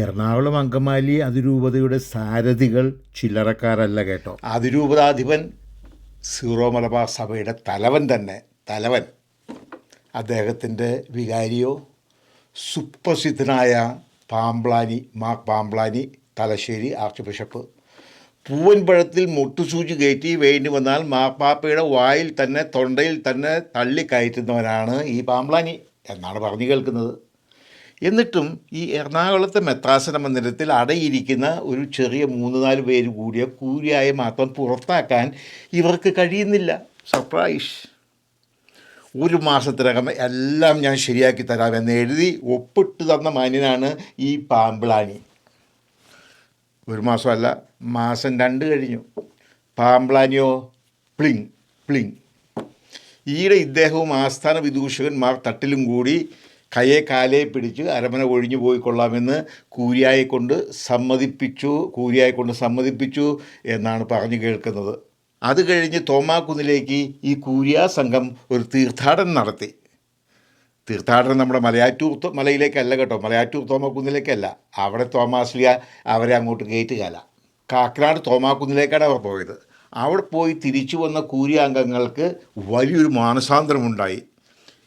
എറണാകുളം അങ്കമാലി അതിരൂപതയുടെ സാരഥികൾ ചില്ലറക്കാരല്ല കേട്ടോ. അതിരൂപതാധിപൻ സീറോ മലബാർ സഭയുടെ തലവൻ തന്നെ തലവൻ. അദ്ദേഹത്തിന്റെ വികാരിയോ സുപ്രസിദ്ധനായ പാമ്പ്ലാനി മാ പാമ്പ്ലാനി തലശ്ശേരി ആർച്ച് ബിഷപ്പ് പൂവൻപഴത്തിൽ മുട്ടുസൂചി കയറ്റി വേണ്ടി വന്നാൽ മാപ്പാപ്പയുടെ വായിൽ തന്നെ തൊണ്ടയിൽ തന്നെ തള്ളിക്കയറ്റുന്നവനാണ് ഈ പാമ്പ്ലാനി എന്നാണ് പറഞ്ഞു കേൾക്കുന്നത്. എന്നിട്ടും ഈ എറണാകുളത്തെ മെത്രാസന മന്ദിരത്തിൽ അടയിരിക്കുന്ന ഒരു ചെറിയ മൂന്ന് നാല് പേര് കൂടിയ കൂലിയായി മാത്രം പുറത്താക്കാൻ ഇവർക്ക് കഴിയുന്നില്ല. സർപ്രൈസ് ഒരു മാസത്തിനകം എല്ലാം ഞാൻ ശരിയാക്കി തരാമെന്ന് എഴുതി ഒപ്പിട്ട് തന്ന മാന്യനാണ് ഈ പാമ്പിളാനി ഒരു മാസമല്ല മാസം രണ്ട് കഴിഞ്ഞു. പാമ്പ്ലാനിയോ പ്ലിങ് പ്ലിങ് ഈയിടെ ഇദ്ദേഹവും ആസ്ഥാന വിദൂഷകന്മാർ തട്ടിലും കൂടി കയ്യെ കാലേ പിടിച്ച് അരമന ഒഴിഞ്ഞു പോയിക്കൊള്ളാമെന്ന് കൊണ്ട് സമ്മതിപ്പിച്ചു കൂരിയായി കൊണ്ട് സമ്മതിപ്പിച്ചു എന്നാണ് പറഞ്ഞു കേൾക്കുന്നത്. അത് കഴിഞ്ഞ് തോമാക്കുന്നിലേക്ക് ഈ കൂരിയ സംഘം ഒരു തീർത്ഥാടനം നടത്തി. തീർത്ഥാടനം നമ്മുടെ മലയാറ്റൂർ മലയിലേക്കല്ല കേട്ടോ മലയാറ്റൂർ തോമാക്കുന്നിലേക്കല്ല അവിടെ തോമാശ്ലിയ അവരെ അങ്ങോട്ട് കയറ്റുകയല്ല കാക്കനാട് തോമാക്കുന്നിലേക്കാണ് അവർ പോയത്. അവിടെ പോയി തിരിച്ചു വന്ന കൂരിയ അംഗങ്ങൾക്ക് വലിയൊരു മാനസാന്തരമുണ്ടായി.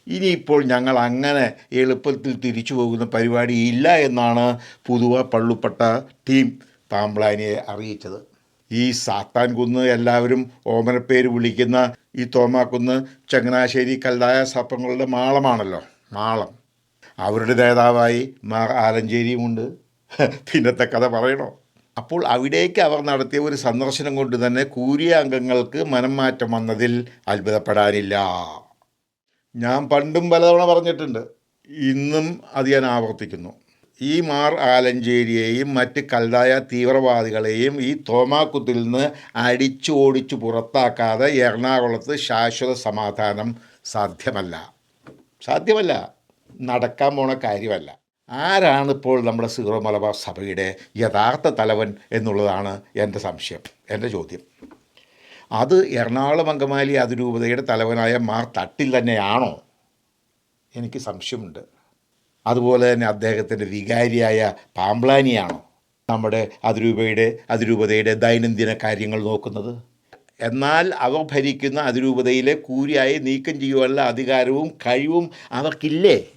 ഇനിയിപ്പോൾ ഞങ്ങൾ അങ്ങനെ എളുപ്പത്തിൽ തിരിച്ചു പോകുന്ന പരിപാടി ഇല്ല എന്നാണ് പുതുവ പള്ളുപ്പട്ട ടീം പാമ്പ്ലാനിയെ അറിയിച്ചത്. ഈ സാത്താൻ കുന്ന് എല്ലാവരും ഓമനപ്പേര് വിളിക്കുന്ന ഈ തോമാക്കുന്ന് ചങ്ങനാശ്ശേരി കല്ലായ സർപ്പങ്ങളുടെ മാളമാണല്ലോ. മാളം. അവരുടെ നേതാവായി മാ ആലഞ്ചേരിയുമുണ്ട് പിന്നത്തെ കഥ പറയണോ? അപ്പോൾ അവിടേക്ക് അവർ നടത്തിയ ഒരു സന്ദർശനം കൊണ്ട് തന്നെ കൂരിയ അംഗങ്ങൾക്ക് മനംമാറ്റം വന്നതിൽ അത്ഭുതപ്പെടാനില്ല. ഞാൻ പണ്ടും പലതവണ പറഞ്ഞിട്ടുണ്ട് ഇന്നും അത് ഞാൻ ആവർത്തിക്കുന്നു. ഈ മാർ ആലഞ്ചേരിയെയും മറ്റ് കൽതായ തീവ്രവാദികളെയും ഈ തോമാക്കുത്തിൽ നിന്ന് അടിച്ചു ഓടിച്ചു പുറത്താക്കാതെ എറണാകുളത്ത് ശാശ്വത സമാധാനം സാധ്യമല്ല. സാധ്യമല്ല. നടക്കാൻ പോണ കാര്യമല്ല. ആരാണ് ഇപ്പോൾ നമ്മുടെ സീറോ മലബാർ സഭയുടെ യഥാർത്ഥ തലവൻ എന്നുള്ളതാണ് എന്റെ സംശയം എന്റെ ചോദ്യം. അത് എറണാകുളം അങ്കമാലി അതിരൂപതയുടെ തലവനായ മാർ തട്ടിൽ തന്നെയാണോ? എനിക്ക് സംശയമുണ്ട്. അതുപോലെ തന്നെ അദ്ദേഹത്തിന്റെ വികാരിയായ പാമ്പ്ലാനിയാണോ നമ്മുടെ അതിരൂപയുടെ അതിരൂപതയുടെ ദൈനംദിന കാര്യങ്ങൾ നോക്കുന്നത്? എന്നാൽ അവർ ഭരിക്കുന്ന അതിരൂപതയിലെ കൂരിയായി നീക്കം ചെയ്യുവാനുള്ള അധികാരവും കഴിവും അവർക്കില്ലേ?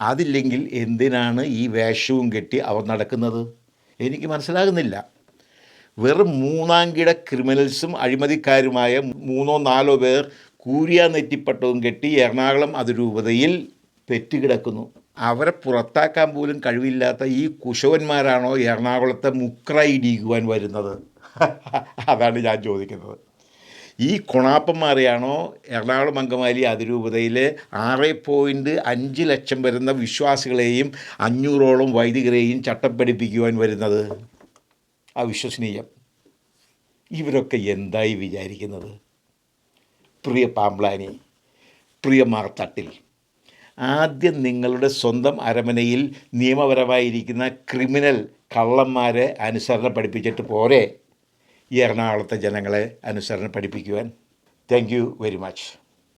അതില്ലെങ്കിൽ എന്തിനാണ് ഈ വേഷവും കെട്ടി അവർ നടക്കുന്നത്? എനിക്ക് മനസ്സിലാകുന്നില്ല. വെറും മൂന്നാം കിട ക്രിമിനൽസും അഴിമതിക്കാരുമായ മൂന്നോ നാലോ പേർ കൂരിയ നെറ്റിപ്പട്ടവും കെട്ടി എറണാകുളം അതിരൂപതയിൽ പെറ്റുകിടക്കുന്നു അവരെ പുറത്താക്കാൻ പോലും കഴിവില്ലാത്ത ഈ കുശവന്മാരാണോ എറണാകുളത്തെ മുക്രയിടിക്കുവാൻ വരുന്നത്? അതാണ് ഞാൻ ചോദിക്കുന്നത്. ഈ കുണാപ്പന്മാരെയാണോ എറണാകുളം അങ്കമാലി അതിരൂപതയിലെ ആറ് പോയിന്റ് അഞ്ച് ലക്ഷം വരുന്ന വിശ്വാസികളെയും അഞ്ഞൂറോളം വൈദികരെയും ചട്ടം പഠിപ്പിക്കുവാൻ വരുന്നത്? അവിശ്വസനീയം. ഇവരൊക്കെ എന്തായി വിചാരിക്കുന്നത്? പ്രിയ പാമ്പ്ലാനി പ്രിയ മാർത്തട്ടിൽ ആദ്യം നിങ്ങളുടെ സ്വന്തം അരമനയിൽ നിയമപരമായിരിക്കുന്ന ക്രിമിനൽ കള്ളന്മാരെ അനുസരണ പഠിപ്പിച്ചിട്ട് പോരെ. എറണാകുളത്തെ ജനങ്ങളെ അനുസരണ പഠിപ്പിക്കുവാൻ. Thank you very much